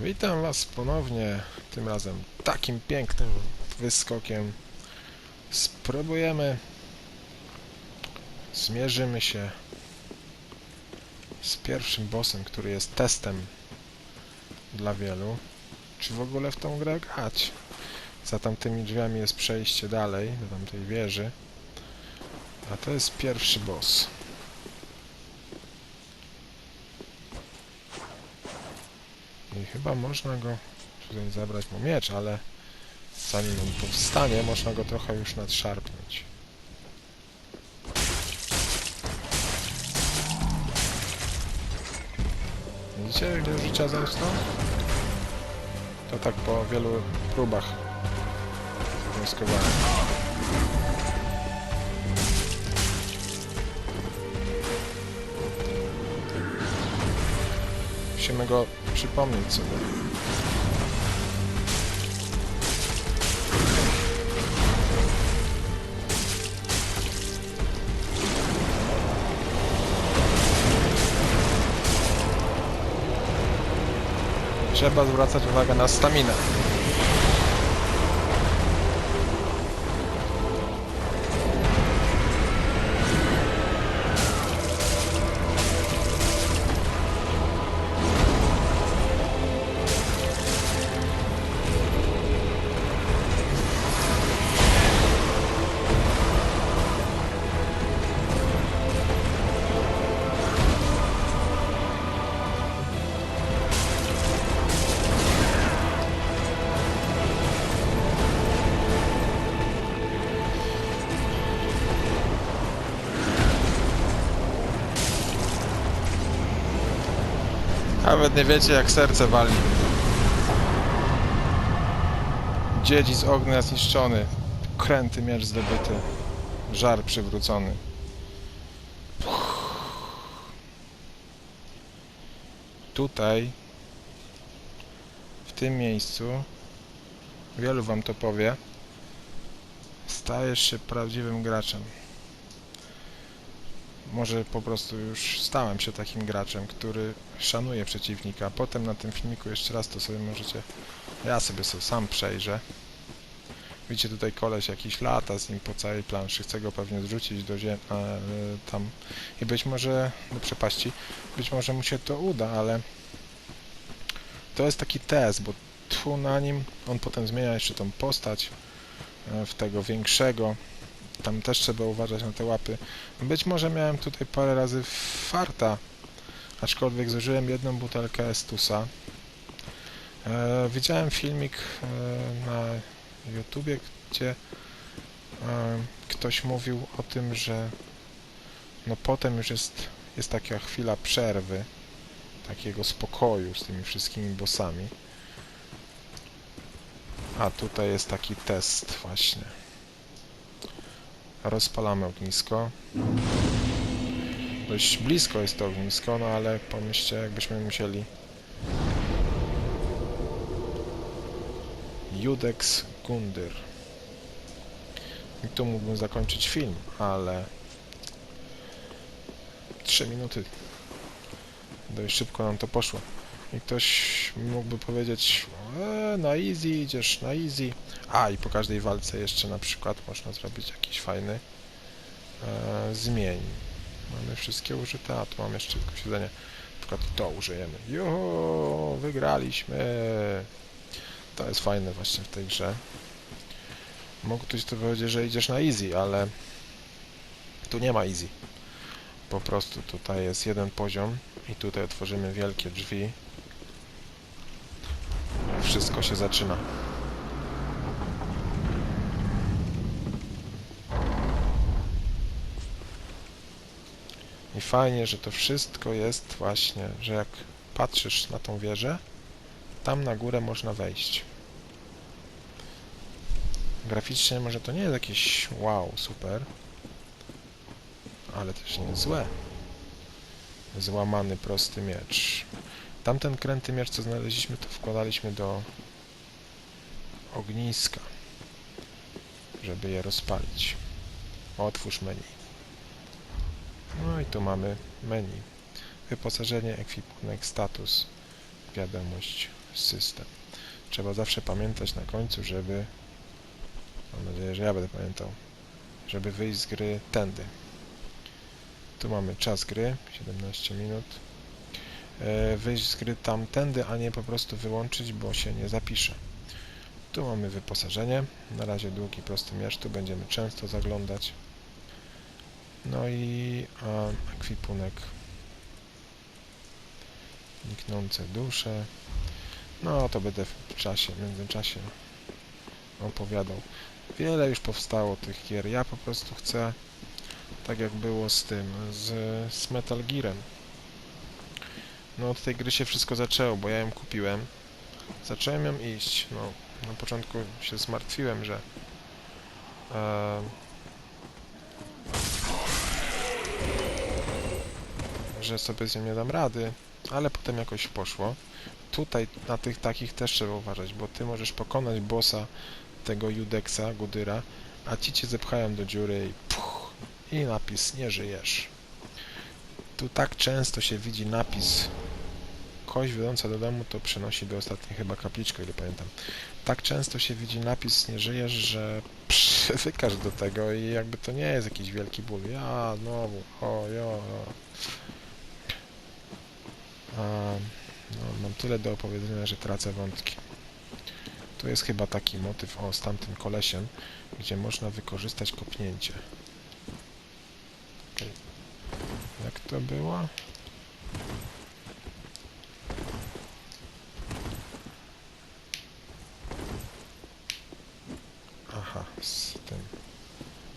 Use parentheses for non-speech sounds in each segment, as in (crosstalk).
Witam Was ponownie, tym razem takim pięknym wyskokiem. Spróbujemy, zmierzymy się z pierwszym bossem, który jest testem dla wielu. Czy w ogóle w tą grę grać? Za tamtymi drzwiami jest przejście dalej, do tamtej wieży. A to jest pierwszy boss. I chyba można go tutaj zabrać mu miecz, ale zanim on powstanie, można go trochę już nadszarpnąć. Widzicie, ile życia zemstą? To tak po wielu próbach wnioskowałem. Musimy go przypomnieć sobie. Trzeba zwracać uwagę na staminę. Nawet nie wiecie jak serce wali. Dziedzic ognia zniszczony. Kręty miecz zdobyty. Żar przywrócony. Tutaj, w tym miejscu, wielu wam to powie, stajesz się prawdziwym graczem. Może po prostu już stałem się takim graczem, który szanuje przeciwnika. Potem na tym filmiku jeszcze raz to sobie możecie... Ja sobie, sobie sam przejrzę. Widzicie tutaj koleś jakiś lata z nim po całej planszy. Chcę go pewnie zrzucić do ziemi... E, tam. I być może... do przepaści. Być może mu się to uda, ale... To jest taki test, bo tu na nim on potem zmienia jeszcze tą postać e, w tego większego. Tam też trzeba uważać na te łapy. Być może miałem tutaj parę razy farta, aczkolwiek zużyłem jedną butelkę Estusa. E, widziałem filmik e, na YouTubie, gdzie e, ktoś mówił o tym, że no potem już jest, jest taka chwila przerwy, takiego spokoju z tymi wszystkimi bossami. A tutaj jest taki test właśnie. Rozpalamy ognisko. Dość blisko jest to ognisko, no ale pomyślcie, jakbyśmy musieli... Judex Gundyr. I tu mógłbym zakończyć film, ale... 3 minuty. Dość szybko nam to poszło. I ktoś mógłby powiedzieć, e, na easy, idziesz na easy. A, i po każdej walce jeszcze na przykład można zrobić jakiś fajny e, zmień. Mamy wszystkie użyte, a tu mam jeszcze tylko siedzenie. Na przykład to użyjemy. Juhu, wygraliśmy! To jest fajne właśnie w tej grze. Mógł ktoś to powiedzieć, że idziesz na easy, ale tu nie ma easy. Po prostu tutaj jest jeden poziom i tutaj otworzymy wielkie drzwi. Wszystko się zaczyna. I fajnie, że to wszystko jest właśnie, że jak patrzysz na tą wieżę, tam na górę można wejść. Graficznie może to nie jest jakieś wow, super, ale też nie złe. Złamany, prosty miecz. Tamten kręty miecz, co znaleźliśmy, to wkładaliśmy do ogniska, żeby je rozpalić. Otwórz menu. No i tu mamy menu. Wyposażenie, ekwipunek, status, wiadomość, system. Trzeba zawsze pamiętać na końcu, żeby... Mam nadzieję, że ja będę pamiętał. Żeby wyjść z gry tędy. Tu mamy czas gry, 17 minut. E, wyjść z gry tamtędy, a nie po prostu wyłączyć, bo się nie zapisze. Tu mamy wyposażenie. Na razie długi, prosty miecz. Tu będziemy często zaglądać. No i a, ekwipunek. Niknące dusze. No to będę w czasie, w międzyczasie opowiadał. Wiele już powstało tych gier. Ja po prostu chcę, tak jak było z tym, z, z Metal Gearem. No od tej gry się wszystko zaczęło, bo ja ją kupiłem. Zacząłem ją iść. No, na początku się zmartwiłem, że e, że sobie z nią nie dam rady, ale potem jakoś poszło. Tutaj na tych takich też trzeba uważać, bo ty możesz pokonać bossa tego Judeksa, Gudyra, a ci cię zepchają do dziury i puch, i napis nie żyjesz. Tu tak często się widzi napis kość wiodąca do domu to przenosi do ostatniej chyba kapliczki, ile pamiętam. Tak często się widzi napis nie żyjesz, że (laughs) przywykasz do tego i jakby to nie jest jakiś wielki ból. Ja znowu, o, jo, a, no, mam tyle do opowiedzenia, że tracę wątki. Tu jest chyba taki motyw, o, z tamtym kolesiem, gdzie można wykorzystać kopnięcie. Jak to było? Aha, z tym.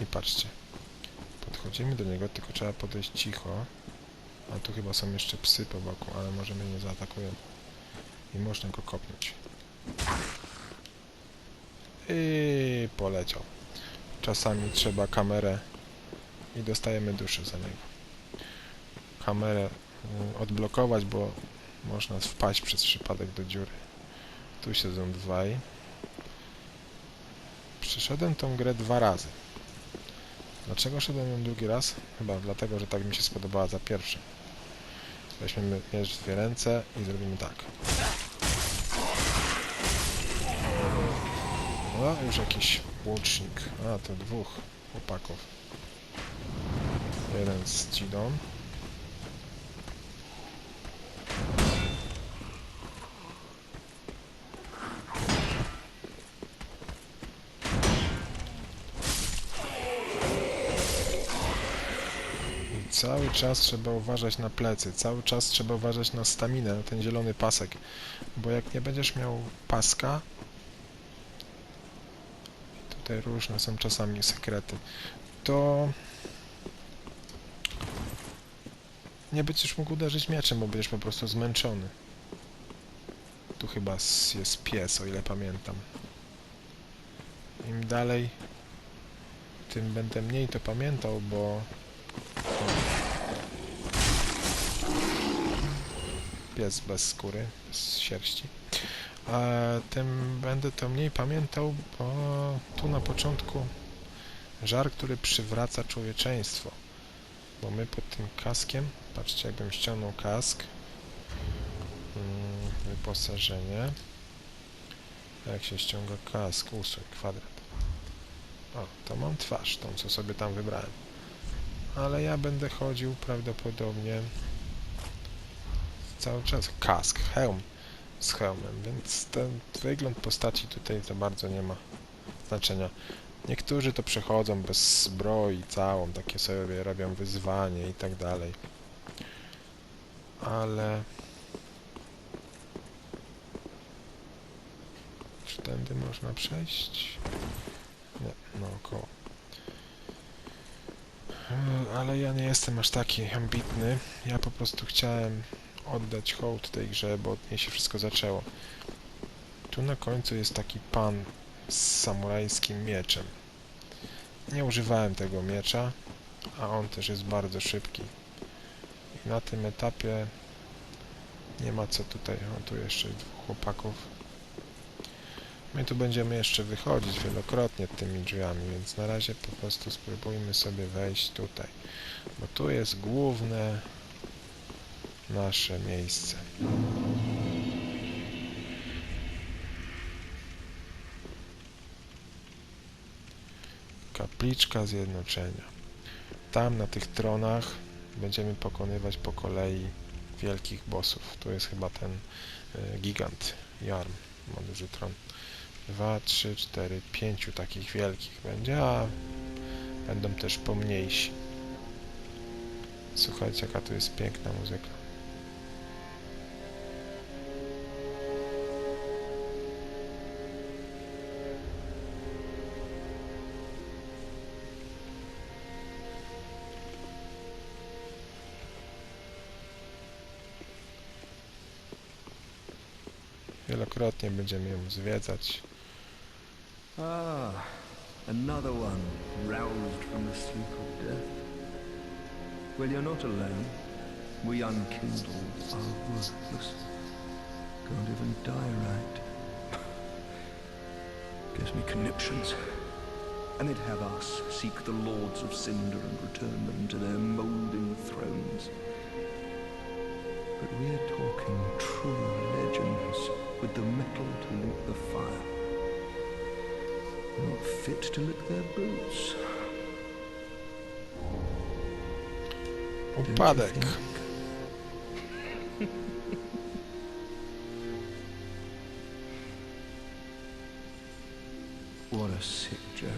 I patrzcie. Podchodzimy do niego, tylko trzeba podejść cicho. A tu chyba są jeszcze psy po boku, ale może mnie nie zaatakują. I można go kopnąć. I poleciał. Czasami trzeba kamerę i dostajemy duszę za niego. Kamerę y, odblokować, bo można wpaść przez przypadek do dziury. Tu siedzą dwaj. Przeszedłem tą grę dwa razy. Dlaczego szedłem ją drugi raz? Chyba dlatego, że tak mi się spodobała za pierwszym. Weźmiemy miecz w dwie ręce i zrobimy tak. No, już jakiś łucznik. A, to dwóch chłopaków. Jeden z dzidą. Cały czas trzeba uważać na plecy, cały czas trzeba uważać na staminę, na ten zielony pasek. Bo jak nie będziesz miał paska, tutaj różne są czasami sekrety, to nie będziesz mógł uderzyć mieczem, bo będziesz po prostu zmęczony. Tu chyba jest pies, o ile pamiętam. Im dalej, tym będę mniej to pamiętał, bo... Pies bez skóry, bez sierści. A tym będę to mniej pamiętał, bo tu na początku żar, który przywraca człowieczeństwo. Bo my pod tym kaskiem, patrzcie jakbym ściągnął kask, mm, wyposażenie, jak się ściąga kask, usuń, kwadrat. O, to mam twarz, tą co sobie tam wybrałem. Ale ja będę chodził prawdopodobnie cały czas kask, hełm z hełmem, więc ten wygląd postaci tutaj za bardzo nie ma znaczenia. Niektórzy to przechodzą bez zbroi całą, takie sobie robią wyzwanie i tak dalej. Ale... Czy tędy można przejść? Nie, naokoło. Ale ja nie jestem aż taki ambitny. Ja po prostu chciałem oddać hołd tej grze, bo od niej się wszystko zaczęło. Tu na końcu jest taki pan z samurajskim mieczem. Nie używałem tego miecza, a on też jest bardzo szybki. I na tym etapie nie ma co tutaj. O, tu jeszcze dwóch chłopaków. My tu będziemy jeszcze wychodzić wielokrotnie tymi drzwiami, więc na razie po prostu spróbujmy sobie wejść tutaj. Bo tu jest główne nasze miejsce. Kapliczka Zjednoczenia. Tam na tych tronach będziemy pokonywać po kolei wielkich bossów. Tu jest chyba ten y, gigant Jarm, ma tron. 2, 3, 4, 5 takich wielkich będzie, a będą też pomniejsi. Słuchajcie, jaka tu jest piękna muzyka. Będziemy ją zwiedzać. Ah, another one roused from the sleep of death. Well, you're not alone. We unkindled are worthless. Can't even die right. Gives me conniptions. And they'd have us seek the lords of Cinder and return them to their moulding thrones. But we're talking true legends with the metal to link the fire. Not fit to lick their boots. Upadek. (laughs) what a sick joke.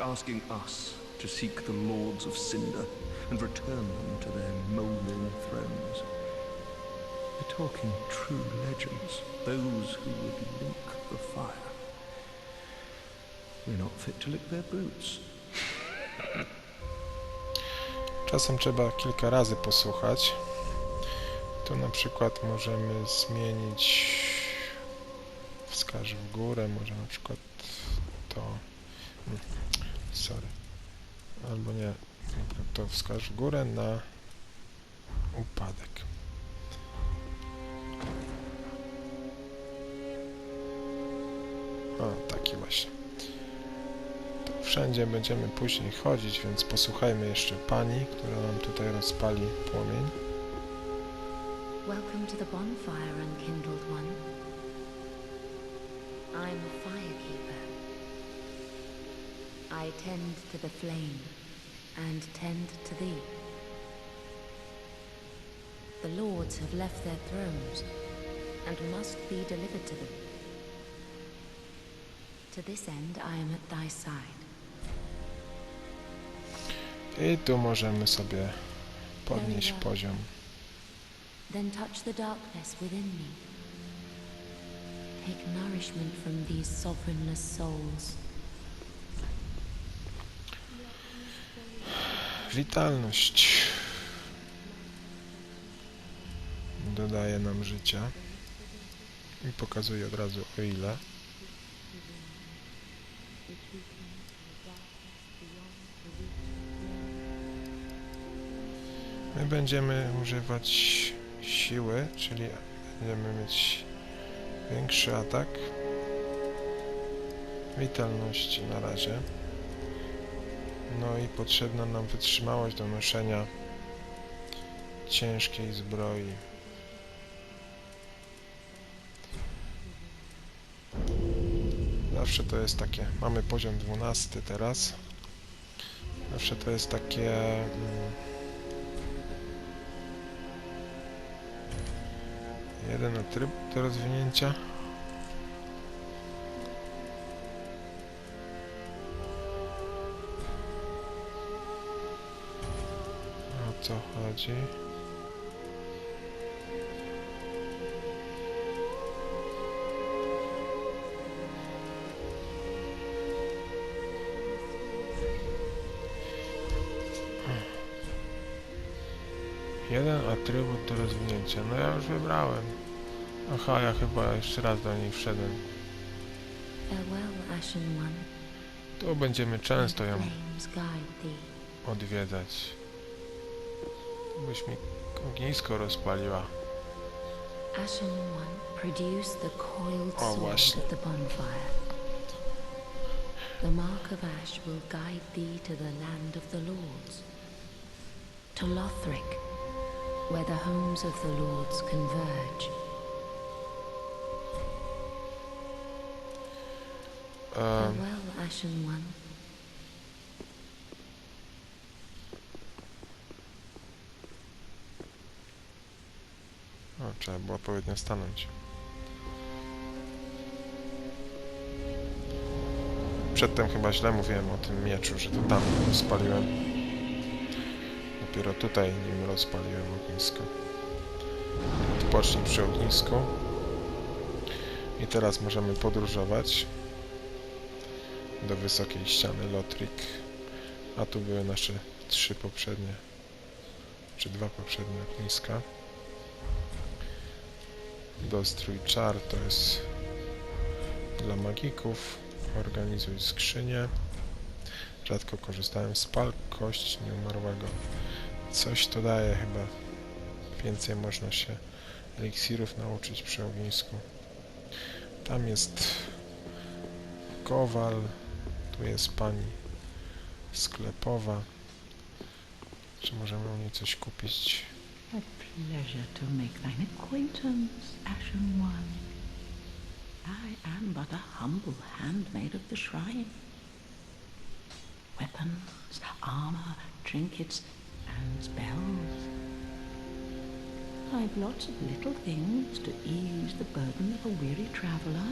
Asking us to seek the lords of Cinder and return them to their mouldering thrones. We're talking true legends, those who would link the fire. We're not fit to lick their boots. (laughs) Czasem trzeba kilka razy posłuchać. Tu na przykład możemy zmienić wskaż w górę, może na przykład to sorry albo nie to wskaż w górę na upadek wszędzie będziemy później chodzić, więc posłuchajmy jeszcze pani, która nam tutaj rozpali płomień Welcome to the bonfire, unkindled one. I'm a firekeeper. I tend to the flame and tend to thee. The lords have left their thrones and must be delivered to them. To this end, I am at thy side. i tu możemy sobie podnieść poziom Then touch the darkness within me. Take nourishment from these sovereignless souls. Witalność dodaje nam życia i pokazuje od razu o ile. My będziemy używać siły, czyli będziemy mieć większy atak. Witalności na razie. No i potrzebna nam wytrzymałość do noszenia ciężkiej zbroi. Zawsze to jest takie, mamy poziom 12 teraz. Zawsze to jest takie... Mm, jeden atrybut do rozwinięcia. O co chodzi? Jeden atrybut do rozwinięcia. No ja już wybrałem. Aha, ja chyba jeszcze raz do niej wszedłem. Tu będziemy często ją odwiedzać. Byś mi ognisko rozpaliła. O, właśnie. The mark of ash will guide thee to the land of the lords. To Lothric, where the homes of the lords converge. E, o, trzeba było odpowiednio stanąć. Przedtem chyba źle mówiłem o tym mieczu, że to tam rozpaliłem. Dopiero tutaj nim rozpaliłem ognisko. Odpocznij przy ognisku. I teraz możemy podróżować do wysokiej ściany Lotrik. A tu były nasze trzy poprzednie, czy dwa poprzednie ogniska. Dostrój czar to jest dla magików. Organizuj skrzynię. Rzadko korzystałem. Spal kość nieumarłego. Coś to daje chyba. Więcej można się eliksirów nauczyć przy ognisku. Tam jest kowal. Tu jest pani sklepowa. Czy możemy u niej coś kupić? A pleasure to make thine acquaintance, Ashen One. I am but a humble handmaid of the shrine. Weapons, armor, trinkets, and spells. I've lots of little things to ease the burden of a weary traveler.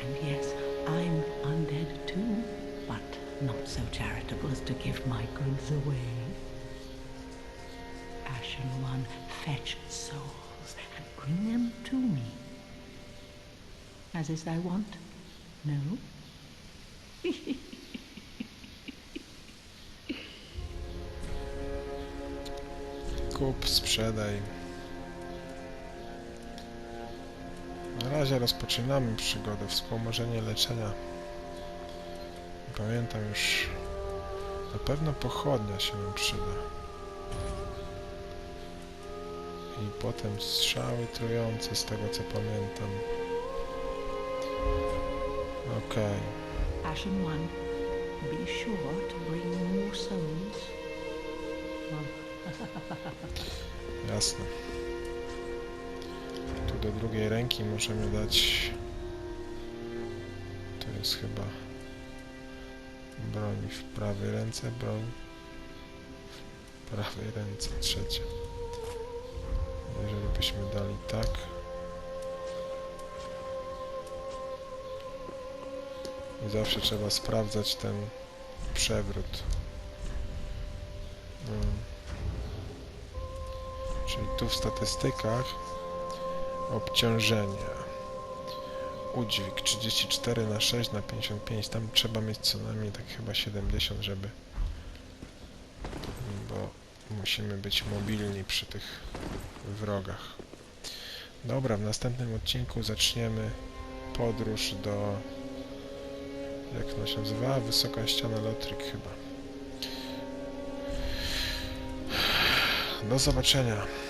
And yes, I'm undead too, but not so charitable as to give my goods away. Ashen One, fetch souls and bring them to me. As is thy wont? No? Kup, sprzedaj. Razie rozpoczynamy przygodę. Wspomożenie leczenia. Pamiętam już. Na pewno pochodnia się nam przyda. I potem strzały trujące z tego co pamiętam. Okej. Ashen One, be sure to bring more souls. Jasne. Do drugiej ręki możemy dać... To jest chyba... Broń w prawej ręce, broń w prawej ręce, trzecia. Jeżeli byśmy dali tak... I zawsze trzeba sprawdzać ten przewrót. Mm. Czyli tu w statystykach obciążenie. Udźwig 34 na 6 na 55. Tam trzeba mieć co najmniej tak chyba 70, żeby. Bo musimy być mobilni przy tych wrogach. Dobra, w następnym odcinku zaczniemy podróż do. Jak ona się nazywała? Wysoka ściana Lotryk chyba. Do zobaczenia.